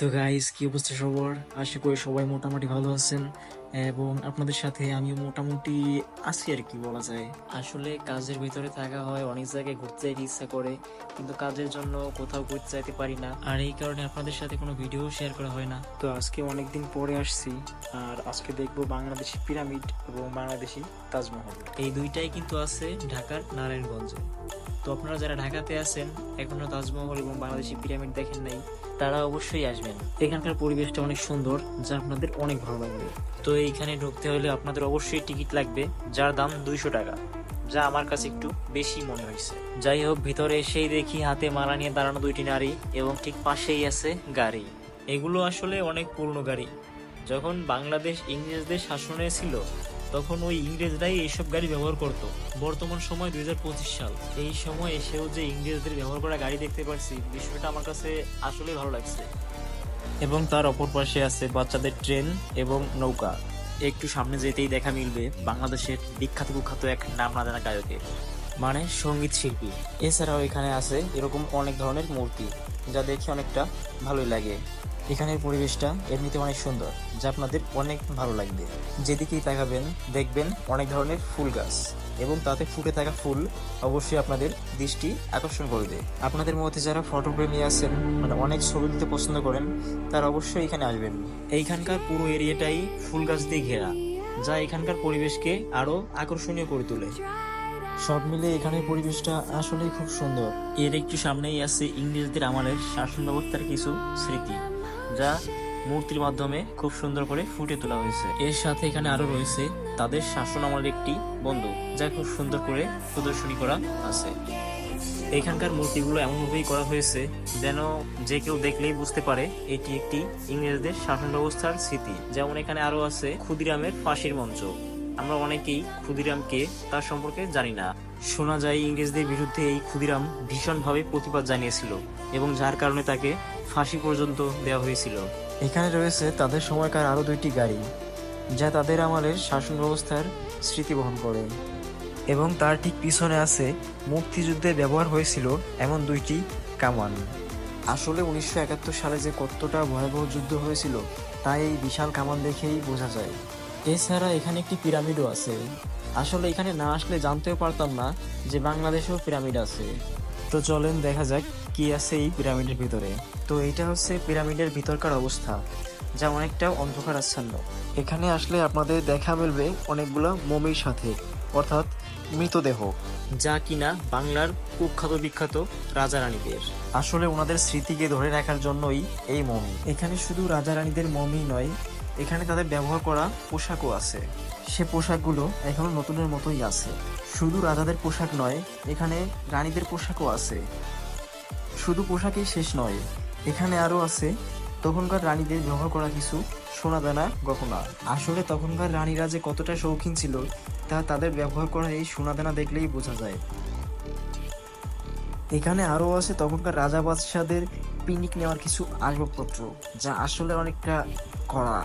তো গাইস কি অবস্থা সবার? আশা করি সবাই মোটামুটি ভালো আছেন। এবং আপনাদের সাথে আমি মোটামুটি আছি আর কি, বলা যায়। আসলে কাজের ভিতরে থাকা হয়, অনেক জায়গায় ঘুরতে যাইতে ইচ্ছা করে, কিন্তু কাজের জন্য কোথাও ঘুরতে যাইতে পারি না। আর এই কারণে আপনাদের সাথে কোনো ভিডিও শেয়ার করা হয় না। তো আজকে অনেকদিন পরে আসছি, আর আজকে দেখব বাংলাদেশি পিরামিড এবং বাংলাদেশি তাজমহল। এই দুইটাই কিন্তু আছে ঢাকার নারায়ণগঞ্জে। তো আপনারা যারা ঢাকাতে আছেন, এখনও তাজমহল এবং বাংলাদেশি পিরামিড দেখেন নাই তারা অবশ্যই আসবেন এখানকার পরিবেশটা অনেক সুন্দর, যা আপনাদের অনেক ভালো লাগবে। তো এইখানে ঢুকতে হলে আপনাদের অবশ্যই টিকিট লাগবে, যার দাম দুইশো টাকা, যা আমার কাছে একটু বেশি মনে হয়েছে। যাই হোক, ভিতরে এসেই দেখি হাতে মারা নিয়ে দাঁড়ানো দুইটি নারী এবং ঠিক পাশেই আছে গাড়ি। এগুলো আসলে অনেক পুরনো গাড়ি। যখন বাংলাদেশ ইংরেজদের শাসনে ছিল তখন ওই ইংরেজরাই এইসব গাড়ি ব্যবহার করত। বর্তমান সময় দুই হাজার পঁচিশ সাল। এই সময় এসেও যে ইংরেজদের ব্যবহার করা গাড়ি দেখতে পারছি, বিষয়টা আমার কাছে আসলে ভালো লাগছে। এবং তার অপর পাশে আছে বাচ্চাদের ট্রেন এবং নৌকা। একটু সামনে যেতেই দেখা মিলবে বাংলাদেশের বিখ্যাত কুখ্যাত এক নাম না জানা গায়কের। মানে সংগীত শিল্পী। এছাড়াও এখানে আছে এরকম অনেক ধরনের মূর্তি, যা দেখে অনেকটা ভালোই লাগে। এখানের পরিবেশটা এমনিতে অনেক সুন্দর, যা আপনাদের অনেক ভালো লাগবে। যেদিকেই তাকাবেন, দেখবেন অনেক ধরনের ফুল গাছ এবং তাতে ফুটে থাকা ফুল অবশ্যই আপনাদের দৃষ্টি আকর্ষণ করবে। আপনাদের মধ্যে যারা ফটোপ্রেমী আছেন মানে অনেক ছবি তুলতে পছন্দ করেন, তারা অবশ্যই এখানে আসবেন। এইখানকার পুরো এরিয়াটাই ফুল গাছ দিয়ে ঘেরা, যা এখানকার পরিবেশকে আরও আকর্ষণীয় করে তোলে। সব মিলে এখানের পরিবেশটা আসলেই খুব সুন্দর। এর একটু সামনেই আছে ইংরেজদের আমলের শাসন ব্যবস্থার কিছু স্মৃতি। যা মূর্তির মাধ্যমে খুব সুন্দর করে ফুটে তোলা হয়েছে। এর সাথে এখানে আরও রয়েছে তাদের শাসন একটি বন্দুক, যা খুব সুন্দর করে প্রদর্শনী করা আছে। এখানকার মূর্তিগুলো এমনভাবেই করা হয়েছে যেন যে কেউ দেখলেই বুঝতে পারে এটি একটি ইংরেজদের শাসন ব্যবস্থার স্মৃতি। যেমন এখানে আরও আছে ক্ষুদিরামের ফাঁসির মঞ্চ। আমরা অনেকেই ক্ষুদিরামকে তার সম্পর্কে জানি না। শোনা যায় ইংরেজদের বিরুদ্ধে এই ক্ষুদিরাম ভীষণভাবে প্রতিবাদ জানিয়েছিল এবং যার কারণে তাকে ফাঁসি পর্যন্ত দেওয়া হয়েছিল। এখানে রয়েছে তাদের সময়কার আরও দুইটি গাড়ি, যা তাদের আমলের শাসন ব্যবস্থার স্মৃতি বহন করে। এবং তার ঠিক পিছনে আছে মুক্তিযুদ্ধে ব্যবহার হয়েছিল এমন দুইটি কামান। আসলে উনিশশো একাত্তর সালে যে কতটা ভয়াবহ যুদ্ধ হয়েছিল, তা এই বিশাল কামান দেখেই বোঝা যায়। এছাড়া এখানে একটি পিরামিডও আছে। আসলে এখানে না আসলে জানতেও পারতাম না যে বাংলাদেশেও পিরামিড আছে। তো চলেন দেখা যাক কি আছে এই পিরামিডের ভিতরে। তো এটা হচ্ছে পিরামিডের ভিতরকার অবস্থা, যা অনেকটা অন্ধকার আচ্ছন্ন। এখানে আসলে আপনাদের দেখা মিলবে অনেকগুলো মমির সাথে, অর্থাৎ মৃতদেহ, যা কিনা বাংলার কুখ্যাত বিখ্যাত রাজা রানীদের। আসলে ওনাদের স্মৃতিকে ধরে রাখার জন্যই এই মমি। এখানে শুধু রাজা রানীদের মমি নয়, এখানে তাদের ব্যবহার করা পোশাকও আছে। সে পোশাকগুলো এখনও নতুনের মতোই আছে। শুধু রাজাদের পোশাক নয়, এখানে রানীদের পোশাকও আছে। শুধু পোশাকই শেষ নয়, এখানে আরও আছে, তখনকার রানীদের ব্যবহার করা কিছু সোনাদানা গহনা। আসলে তখনকার রানীরা যে কতটা শৌখিন ছিল, তা তাদের ব্যবহার করা এই সোনাদানা দেখলেই বোঝা যায়। এখানে আরও আছে তখনকার রাজা বাদশাদের পিকনিক নেওয়ার কিছু আসবাবপত্র, যা আসলে অনেকটা কড়া।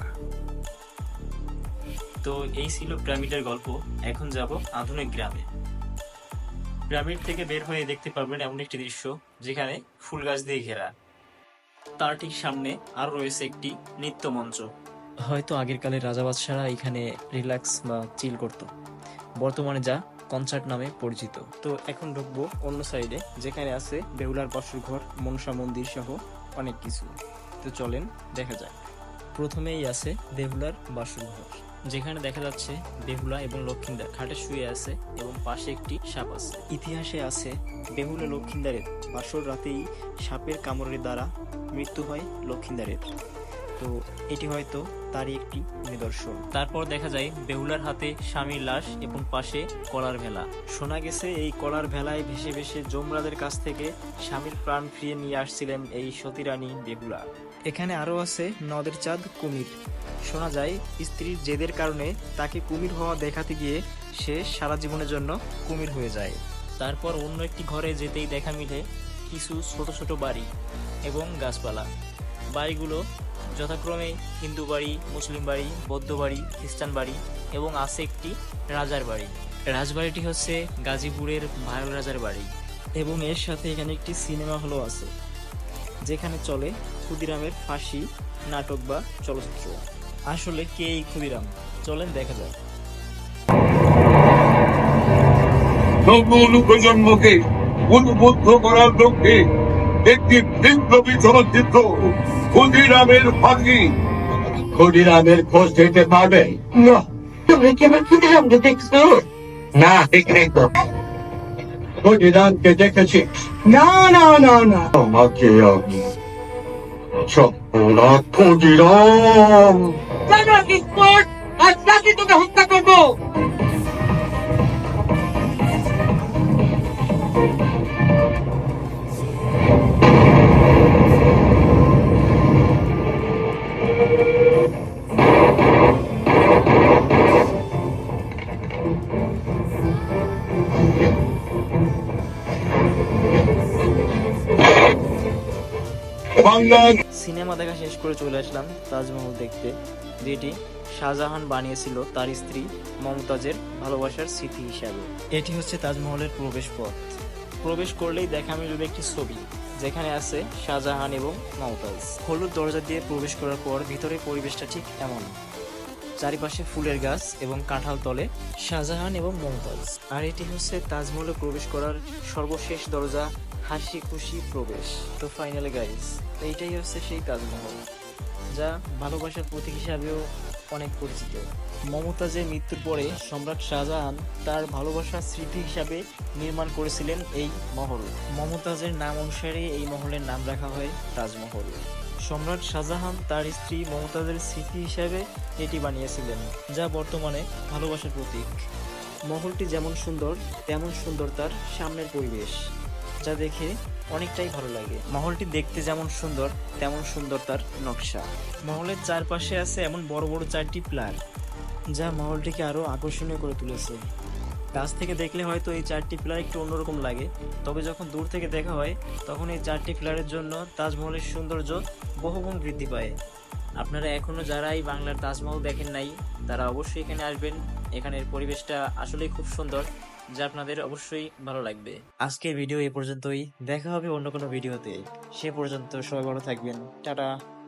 তো এই ছিল পিরামিডের গল্প, এখন যাব আধুনিক গ্রামে। পিরামিড থেকে বের হয়ে দেখতে পারবেন এমন একটি দৃশ্য যেখানে ফুল গাছ দিয়ে ঘেরা। তার ঠিক সামনে আরও রয়েছে একটি নৃত্য মঞ্চ। হয়তো আগের কালের রাজা বাদশারা এখানে রিল্যাক্স বা চিল করত। বর্তমানে যা কনসার্ট নামে পরিচিত। তো এখন ঢুকবো অন্য সাইডে যেখানে আছে বেহুলার বাসুর ঘর মনসা মন্দির সহ অনেক কিছু। তো চলেন দেখা যাক। প্রথমেই আছে বেহুলার বাসুর ঘর। যেখানে দেখা যাচ্ছে বেহুলা এবং লক্ষিন্দার খাটে শুয়ে আছে এবং পাশে একটি সাপ আছে। ইতিহাসে আছে, বেহুলা লক্ষিন্দারের। বাসর রাতেই সাপের কামড়ের দ্বারা মৃত্যু হয় লক্ষিন্দারের। তো এটি হয়তো তারই একটি নিদর্শন। তারপর দেখা যায় বেহুলার হাতে স্বামীর লাশ এবং পাশে কলার ভেলা। শোনা গেছে এই কলার ভেলায় ভেসে ভেসে যমরাজের কাছ থেকে স্বামীর প্রাণ ফিরিয়ে নিয়ে আসছিলেন এই সতী রানী বেহুলা। এখানে আরও আছে নদের চাঁদ কুমির। শোনা যায় স্ত্রীর জেদের কারণে তাকে কুমির হওয়া দেখাতে গিয়ে সে সারা জীবনের জন্য কুমির হয়ে যায়। তারপর অন্য একটি ঘরে যেতেই দেখা মিলে কিছু ছোট ছোট বাড়ি এবং গাছপালা। বাড়িগুলো যথাক্রমে হিন্দু বাড়ি, মুসলিম বাড়ি, বৌদ্ধ বাড়ি, খ্রিস্টান বাড়ি এবং আছে একটি রাজার বাড়ি। রাজবাড়িটি হচ্ছে গাজীপুরের ভায়ল রাজার বাড়ি এবং এর সাথে এখানে একটি সিনেমা হলও আছে, যেখানে চলে ক্ষুদিরামের ফাঁসি, নাটক বা চলচ্চিত্র। আসলে কে এই ক্ষুদিরাম? চলেন দেখা যাক। প্রজন্মকে উদ্বুদ্ধ করার লক্ষ্যে একটি বিপ্লবী চলচ্চিত্র ক্ষুদিরামের ফাঁকি ক্ষুদিরামের খোঁজ দিতে পারবে? না তুমি কি আমার ক্ষুদিরামকে দেখছ? না দেখে তো। ক্ষুদিরামকে দেখেছি। না না না না। আমাকে আমি সপনা ক্ষুদিরাম। কেন রাতে তোকে সিনেমা দেখা শেষ করে চলে আসলাম তাজমহল দেখতে। যেটি শাহজাহান বানিয়েছিল তার স্ত্রী মমতাজের ভালোবাসার স্মৃতি হিসাবে। এটি হচ্ছে তাজমহলের প্রবেশ পথ। প্রবেশ করলেই দেখা মিলবে একটি ছবি, যেখানে আছে শাহজাহান এবং মমতাজ। হলুদ দরজা দিয়ে প্রবেশ করার পর ভিতরে পরিবেশটা ঠিক এমন। চারিপাশে ফুলের গাছ এবং কাঁঠাল তলে শাহজাহান এবং মমতাজ। আর এটি হচ্ছে তাজমহলে প্রবেশ করার সর্বশেষ দরজা হাসি খুশি প্রবেশ। তো ফাইনালি গাইস এইটাই হচ্ছে সেই তাজমহল যা ভালোবাসার প্রতীক হিসাবেও অনেক পরিচিত। মমতাজের মৃত্যুর পরে সম্রাট শাহজাহান তার ভালোবাসার স্মৃতি হিসাবে নির্মাণ করেছিলেন এই মহল। মমতাজের নাম অনুসারে এই মহলের নাম রাখা হয় তাজমহল। সম্রাট শাহজাহান তার স্ত্রী মমতাজের স্মৃতি হিসাবে এটি বানিয়েছিলেন, যা বর্তমানে ভালোবাসার প্রতীক। মহলটি যেমন সুন্দর, তেমন সুন্দর তার সামনের পরিবেশ। যা দেখে অনেকটাই ভালো লাগে। মহলটি দেখতে যেমন সুন্দর, তেমন সুন্দর তার নকশা। মহলের চারপাশে আছে এমন বড় বড় চারটি প্লার, যা মহলটিকে আরও আকর্ষণীয় করে তুলেছে। কাছ থেকে দেখলে হয়তো এই চারটি পিলার একটু অন্যরকম লাগে, তবে যখন দূর থেকে দেখা হয়, তখন এই চারটি পিলারের জন্য তাজমহলের সৌন্দর্য বহুগুণ বৃদ্ধি পায়। আপনারা এখনও যারা এই বাংলার তাজমহল দেখেন নাই, তারা অবশ্যই এখানে আসবেন। এখানের পরিবেশটা আসলেই খুব সুন্দর। যা আপনাদের অবশ্যই ভালো লাগবে। আজকের ভিডিও এ পর্যন্তই। দেখা হবে অন্য কোনো ভিডিওতে। সে পর্যন্ত সবাই ভালো থাকবেন। টাটা।